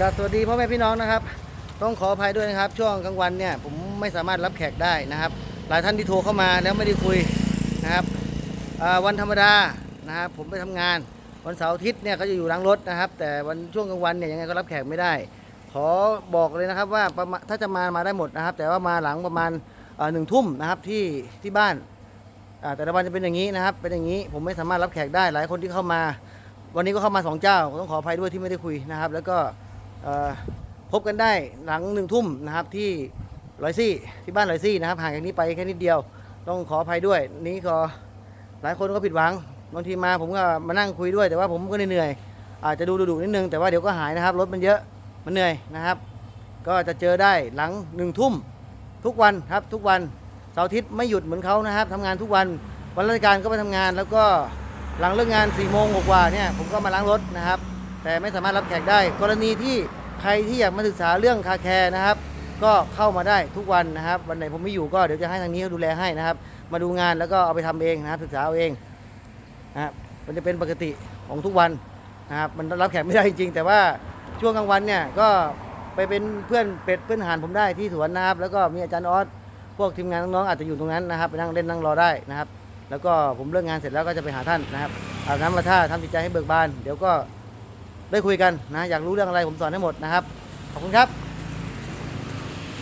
กับสวัสดีพ่อแม่พี่น้องนะครับ ต้องขออภัยด้วยนะครับ ช่วงกลางวันเนี่ยผมไม่สามารถรับแขกได้นะครับ หลายท่านที่โทรเข้ามาแล้วไม่ได้คุยนะครับวันธรรมดานะครับผมไปทำงาน วันเสาร์อาทิตย์เนี่ยก็จะอยู่ล้างรถนะครับ แต่วันช่วงกลางวันเนี่ยยังไงก็รับแขกไม่ได้ ขอบอกเลยนะครับว่าถ้าจะมามาได้หมดนะครับ แต่ว่ามาหลังประมาณหนึ่งทุ่มนะครับที่ที่บ้านแต่ละวันจะเป็นอย่างนี้นะครับ เป็นอย่างนี้ผมไม่สามารถรับแขกได้หลายคนที่เข้ามา วันนี้ก็เข้ามาสองเจ้าต้องขออภัยด้วยที่ไม่ได้คุยนะครับ แล้วก็ พบกันได้หลังหนึ่งทุ่มนะครับที่ลอยซี่ที่บ้านลอยซี่นะครับห่างจากนี้ไปแค่นิดเดียว ต้องขออภัยด้วย นี้ก็หลายคนก็ผิดหวังบางทีมาผมก็มานั่งคุยด้วย แต่ว่าผมก็เหนื่อยอาจจะดูดุนิดนึงแต่ว่าเดี๋ยวก็หายนะครับรถมันเยอะมันเหนื่อยนะครับ ก็จะเจอได้หลังหนึ่งทุ่มทุกวันครับทุกวันเสาร์อาทิตย์ไม่หยุดเหมือนเขานะครับทำงานทุกวันวันราชการก็ไปทำงานแล้วก็หลังเลิกงาน4ี่โมงกว่าเนี่ยผมก็มาล้างรถนะครับ แต่ไม่สามารถรับแขกได้ กรณีที่ใครที่อยากมาศึกษาเรื่องคาแคร์นะครับ ก็เข้ามาได้ทุกวันนะครับ วันไหนผมไม่อยู่ก็เดี๋ยวจะให้ทางนี้เขาดูแลให้นะครับ มาดูงานแล้วก็เอาไปทำเองนะครับ ศึกษาเอาเองนะครับมันจะเป็นปกติของทุกวันนะครับ มันรับแขกไม่ได้จริงๆแต่ว่าช่วงกลางวันเนี่ยก็ไปเป็นเพื่อนเป็ดเพื่อนหานผมได้ที่สวนนะครับ แล้วก็มีอาจารย์ออสพวกทีมงานน้องๆอาจจะอยู่ตรงนั้นนะครับไปนั่งเล่นนั่งรอได้นะครับ แล้วก็ผมเลิกงานเสร็จแล้วก็จะไปหาท่านนะครับอาบน้ำมาท่าทำจิตใจให้เบิกบาน เดี๋ยวก็ ได้คุยกันนะอยากรู้เรื่องอะไรผมสอนให้หมดนะครับ ขอบคุณครับ